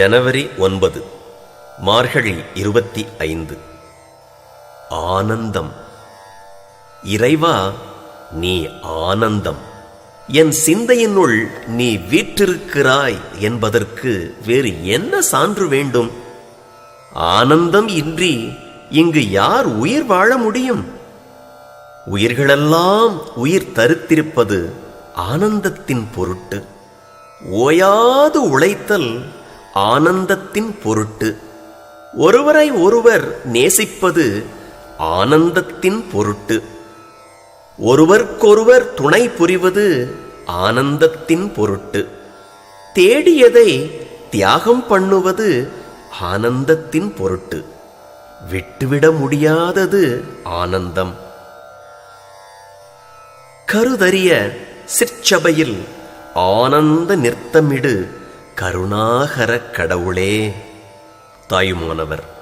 ஜனவரி ஒன்பது மார்கழி இருபத்தி ஐந்து. ஆனந்தம். இறைவா நீ ஆனந்தம். என் சிந்தையினுள் நீ வீற்றிருக்கிறாய் என்பதற்கு வேறு என்ன சான்று வேண்டும்? ஆனந்தம் இன்றி இங்கு யார் உயிர் வாழ முடியும்? உயிர்களெல்லாம் உயிர் தருத்திருப்பது ஆனந்தத்தின் பொருட்டு. ஓயாது உழைத்தல் ஆனந்தத்தின் பொருட்டு. ஒருவரை ஒருவர் நேசிப்பது ஆனந்தத்தின் பொருட்டு. ஒருவர்க்கொருவர் துணை புரிவது ஆனந்தத்தின் பொருட்டு. தேடியதை தியாகம் பண்ணுவது ஆனந்தத்தின் பொருட்டு. விட்டுவிட முடியாதது ஆனந்தம். கருதறிய சிற்சபையில் ஆனந்த நிறுத்தமிடு கருணாகர கடவுளே. தாயுமானவர்.